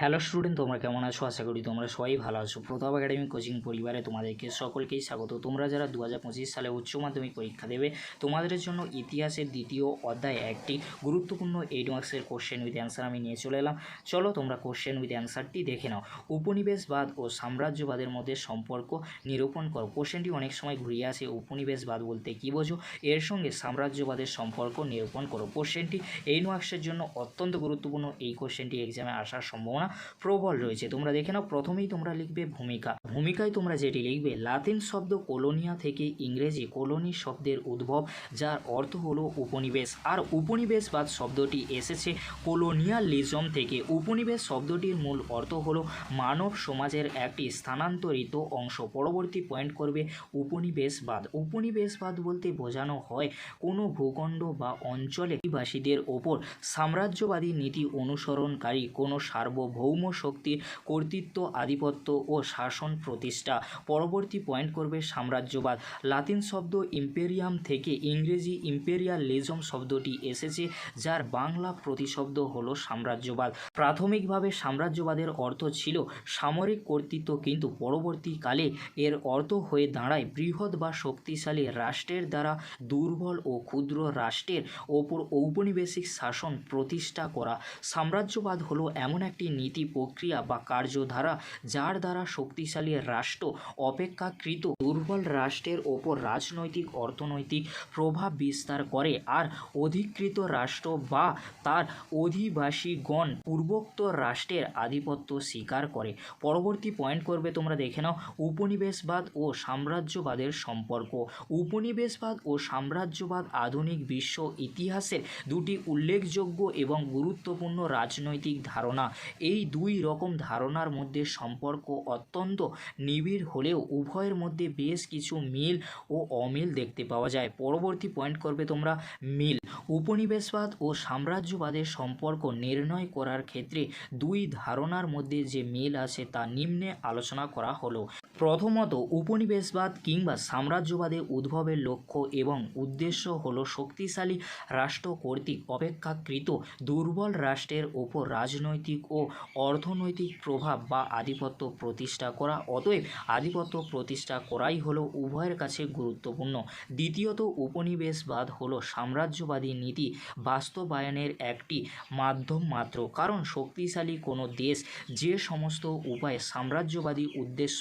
Hello student তোমরা কেমন আছো? আশা করি তোমরা সবাই ভালো আছো। প্রতাপ একাডেমি কোচিং পরিবারে তোমাদেরকে সকলকেই স্বাগত। তোমরা যারা দু হাজার পঁচিশ সালে উচ্চ মাধ্যমিক পরীক্ষা দেবে, তোমাদের জন্য ইতিহাসের দ্বিতীয় অধ্যায় একটি গুরুত্বপূর্ণ এইট মার্কসের কোশ্চেন উইথ অ্যান্সার আমি নিয়ে চলে এলাম। চলো তোমরা কোশ্চেন উইথ অ্যান্সারটি দেখে নাও। উপনিবেশবাদ ও সাম্রাজ্যবাদের মধ্যে সম্পর্ক নিরূপণ করো। কোশ্চেনটি অনেক সময় ঘুরিয়ে আসে, উপনিবেশবাদ বলতে কী বোঝো? এর সঙ্গে সাম্রাজ্যবাদের সম্পর্ক নিরূপণ করো। কোশ্চেনটি এই মার্কসের জন্য অত্যন্ত গুরুত্বপূর্ণ। এই কোশ্চেনটি এক্সামে আসার সম্ভাবনা প্রবল রয়েছে। তোমরা দেখে নাও, প্রথমেই তোমরা লিখবে ভূমিকা। ভূমিকায় তোমরা যেটি লিখবে, লাতিন শব্দ কোলোনিয়া থেকে ইংরেজি কোলোনি শব্দের উদ্ভব, যার অর্থ হলো উপনিবেশ। আর উপনিবেশবাদ শব্দটি এসেছে কোলোনিয়ালিজম থেকে। উপনিবেশ শব্দটির মূল অর্থ হলো মানব সমাজের একটি স্থানান্তরিত অংশ। পরবর্তী পয়েন্ট করবে উপনিবেশবাদ। উপনিবেশবাদ বলতে বোঝানো হয় কোনো ভূখণ্ড বা অঞ্চলে অধিবাসীদের ওপর সাম্রাজ্যবাদী নীতি অনুসরণকারী কোনো সার্বভৌম শক্তির কর্তৃত্ব, আধিপত্য ও শাসন প্রতিষ্ঠা। পরবর্তী পয়েন্ট করবে সাম্রাজ্যবাদ। লাতিন শব্দ ইম্পেরিয়াম থেকে ইংরেজি ইম্পেরিয়ালিজম শব্দটি এসেছে, যার বাংলা প্রতিশব্দ হলো সাম্রাজ্যবাদ। প্রাথমিকভাবে সাম্রাজ্যবাদের অর্থ ছিল সামরিক কর্তৃত্ব, কিন্তু পরবর্তীকালে এর অর্থ হয়ে দাঁড়ায় বৃহৎ বা শক্তিশালী রাষ্ট্রের দ্বারা দুর্বল ও ক্ষুদ্র রাষ্ট্রের ওপর ঔপনিবেশিক শাসন প্রতিষ্ঠা করা। সাম্রাজ্যবাদ হলো এমন একটি নীতি প্রক্রিয়া বা কার্যধারা যার দ্বারা শক্তিশালী রাষ্ট্র অপেক্ষাকৃত দুর্বল রাষ্ট্রের ওপর রাজনৈতিক, অর্থনৈতিক প্রভাব বিস্তার করে আর অধিকৃত রাষ্ট্র বা তার অধিবাসীগণ পূর্বোক্ত রাষ্ট্রের আধিপত্য স্বীকার করে। পরবর্তী পয়েন্ট করবে, তোমরা দেখে নাও, উপনিবেশবাদ ও সাম্রাজ্যবাদের সম্পর্ক। উপনিবেশবাদ ও সাম্রাজ্যবাদ আধুনিক বিশ্ব ইতিহাসের দুটি উল্লেখযোগ্য এবং গুরুত্বপূর্ণ রাজনৈতিক ধারণা। এই দুই রকম ধারণার মধ্যে সম্পর্ক অত্যন্ত নিবিড় হলেও উভয়ের মধ্যে বেশ কিছু মিল ও অমিল দেখতে পাওয়া যায়। পরবর্তী পয়েন্ট করবে তোমরা মিল। উপনিবেশবাদ ও সাম্রাজ্যবাদের সম্পর্ক নির্ণয় করার ক্ষেত্রে দুই ধারণার মধ্যে যে মিল আছে তা নিম্নে আলোচনা করা হলো। প্রথমত উপনিবেশবাদ কিংবা সাম্রাজ্যবাদের উদ্ভবের লক্ষ্য এবং উদ্দেশ্য হল শক্তিশালী রাষ্ট্র কর্তৃক অপেক্ষাকৃত দুর্বল রাষ্ট্রের ওপর রাজনৈতিক ও অর্থনৈতিক প্রভাব বা আধিপত্য প্রতিষ্ঠা করা, অতএব আধিপত্য প্রতিষ্ঠা করাই হলো উভয়ের কাছে গুরুত্বপূর্ণ। দ্বিতীয়ত, উপনিবেশবাদ হলো সাম্রাজ্যবাদী নীতি বাস্তবায়নের একটি মাধ্যম মাত্র। কারণ শক্তিশালী কোনো দেশ যে সমস্ত উপায়ে সাম্রাজ্যবাদী উদ্দেশ্য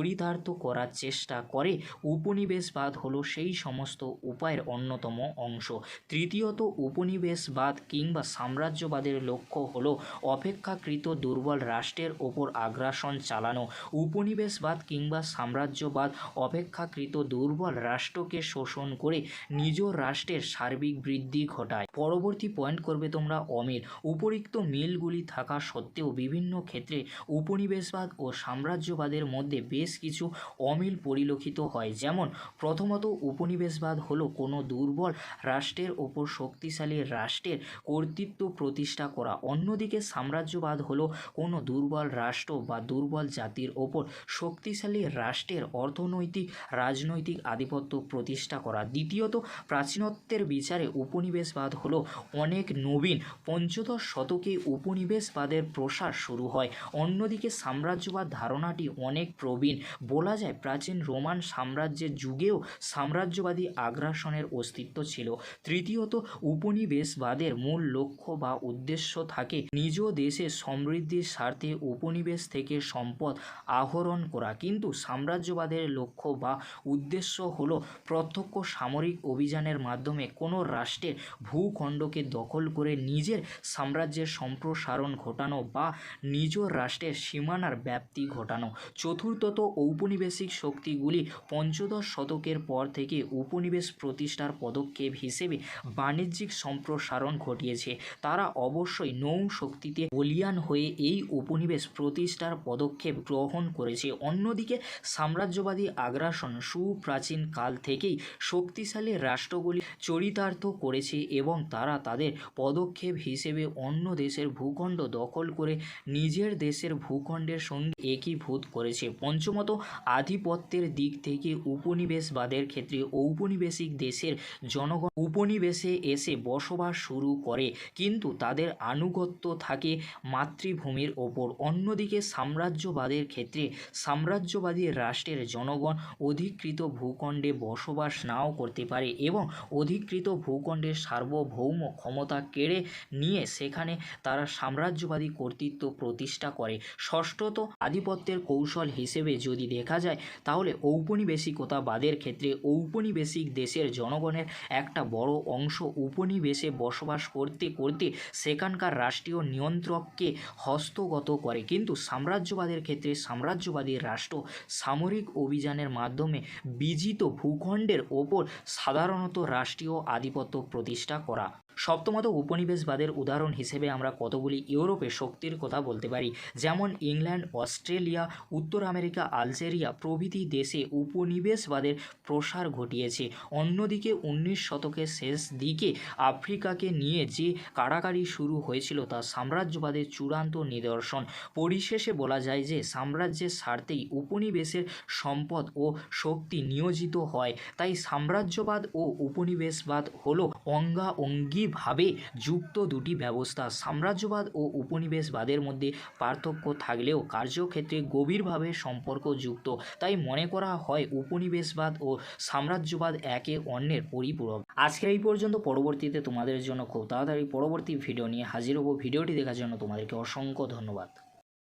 চরিতার্থ করার চেষ্টা করে, উপনিবেশবাদ হলো সেই সমস্ত উপায়ের অন্যতম অংশ। তৃতীয়ত, উপনিবেশবাদ কিংবা সাম্রাজ্যবাদের লক্ষ্য হলো অপেক্ষাকৃত দুর্বল রাষ্ট্রের ওপর আগ্রাসন চালানো। উপনিবেশবাদ কিংবা সাম্রাজ্যবাদ অপেক্ষাকৃত দুর্বল রাষ্ট্রকে শোষণ করে নিজ রাষ্ট্রের সার্বিক বৃদ্ধি ঘটায়। পরবর্তী পয়েন্ট করবে তোমরা অমিল। উপরিক্ত মিলগুলি থাকা সত্ত্বেও বিভিন্ন ক্ষেত্রে উপনিবেশবাদ ও সাম্রাজ্যবাদের মধ্যে বেশ কিছু অমিল পরিলক্ষিত হয়। যেমন, প্রথমত উপনিবেশবাদ হলো কোনো দুর্বল রাষ্ট্রের ওপর শক্তিশালী রাষ্ট্রের কর্তৃত্ব প্রতিষ্ঠা করা। অন্যদিকে সাম্রাজ্যবাদ হলো কোনো দুর্বল রাষ্ট্র বা দুর্বল জাতির ওপর শক্তিশালী রাষ্ট্রের অর্থনৈতিক, রাজনৈতিক আধিপত্য প্রতিষ্ঠা করা। দ্বিতীয়ত, প্রাচীনত্বের বিচারে উপনিবেশবাদ হলো অনেক নবীন, পঞ্চদশ শতকে উপনিবেশবাদের প্রসার শুরু হয়। অন্যদিকে সাম্রাজ্যবাদ ধারণাটি অনেক প্রবীণ বলা যায় প্রাচীন রোমান সাম্রাজ্যের যুগেও সাম্রাজ্যবাদী আগ্রাসনের অস্তিত্ব ছিল। তৃতীয়ত, উপনিবেশবাদের মূল লক্ষ্য বা উদ্দেশ্য থাকে নিজ দেশে সমৃদ্ধির স্বার্থে উপনিবেশ থেকে সম্পদ আহরণ করা। কিন্তু সাম্রাজ্যবাদের লক্ষ্য বা উদ্দেশ্য হলো প্রত্যক্ষ সামরিক অভিযানের মাধ্যমে কোনো রাষ্ট্রের ভূখণ্ডকে দখল করে নিজের সাম্রাজ্যের সম্প্রসারণ ঘটানো বা নিজ রাষ্ট্রের সীমানার ব্যাপ্তি ঘটানো। চতুর্থত ঔপনিবেশিক শক্তিগুলি পঞ্চদশ শতকের পর থেকে উপনিবেশ প্রতিষ্ঠার পদক্ষেপ হিসেবে বাণিজ্যিক সম্প্রসারণ ঘটিয়েছে। তারা অবশ্যই নৌ শক্তিতে বলিয়ান হয়ে এই উপনিবেশ প্রতিষ্ঠার পদক্ষেপ গ্রহণ করেছে। অন্যদিকে সাম্রাজ্যবাদী আগ্রাসন সুপ্রাচীন কাল থেকেই শক্তিশালী রাষ্ট্রগুলি চরিতার্থ করেছে এবং তারা তাদের পদক্ষেপ হিসেবে অন্য দেশের ভূখণ্ড দখল করে নিজের দেশের ভূখণ্ডের সঙ্গে একীভূত করেছে। পঞ্চম পঞ্চমত আধিপত্যের দিক থেকে উপনিবেশবাদের ক্ষেত্রে ঔপনিবেশিক দেশের জনগণ উপনিবেশে এসে বসবাস শুরু করে। কিন্তু তাদের আনুগত্য থাকে মাতৃভূমির ওপর। অন্যদিকে সাম্রাজ্যবাদের ক্ষেত্রে সাম্রাজ্যবাদী রাষ্ট্রের জনগণ অধিকৃত ভূখণ্ডে বসবাস নাও করতে পারে এবং অধিকৃত ভূখণ্ডের সার্বভৌম ক্ষমতা কেড়ে নিয়ে সেখানে তারা সাম্রাজ্যবাদী কর্তৃত্ব প্রতিষ্ঠা করে। ষষ্ঠত আধিপত্যের কৌশল হিসেবে যদি দেখা যায়, তাহলে ঔপনিবেশিকতাবাদের ক্ষেত্রে ঔপনিবেশিক দেশের জনগণের একটা বড় অংশ উপনিবেশে বসবাস করতে করতে সেখানকার রাষ্ট্রীয় নিয়ন্ত্রককে হস্তগত করে। কিন্তু সাম্রাজ্যবাদের ক্ষেত্রে সাম্রাজ্যবাদী রাষ্ট্র সামরিক অভিযানের মাধ্যমে বিজিত ভূখণ্ডের ওপর সাধারণত রাষ্ট্রীয় আধিপত্য প্রতিষ্ঠা করা। সপ্তমত উপনিবেশবাদের উদাহরণ হিসেবে আমরা কতগুলি ইউরোপে শক্তির কথা বলতে পারি? যেমন ইংল্যান্ড, অস্ট্রেলিয়া, উত্তর আমেরিকা, আলজেরিয়া প্রভৃতি দেশে উপনিবেশবাদের প্রসার ঘটিয়েছে। অন্যদিকে উনিশ শতকের শেষ দিকে আফ্রিকাকে নিয়ে যে কাড়াকাড়ি শুরু হয়েছিল তা সাম্রাজ্যবাদের চূড়ান্ত নিদর্শন। পরিশেষে বলা যায় যে সাম্রাজ্যের স্বার্থেই উপনিবেশের সম্পদ ও শক্তি নিয়োজিত হয়। তাই সাম্রাজ্যবাদ ও উপনিবেশবাদ হল হলো অঙ্গাঅঙ্গিভাবে যুক্ত দুটি ব্যবস্থা, সাম্রাজ্যবাদ ও উপনিবেশবাদের মধ্যে পার্থক্য থাকলেও কার্যক্ষেত্রে গভীরভাবে সম্পর্কযুক্ত তাই মনে করা হয় উপনিবেশবাদ ও সাম্রাজ্যবাদ একে অন্যের পরিপূরক। আজকে এই পর্যন্ত, পরবর্তীতে তোমাদের জন্য খুব তাড়াতাড়ি পরবর্তী ভিডিও নিয়ে হাজির হব। ভিডিওটি দেখার জন্য তোমাদেরকে অসংখ্য ধন্যবাদ।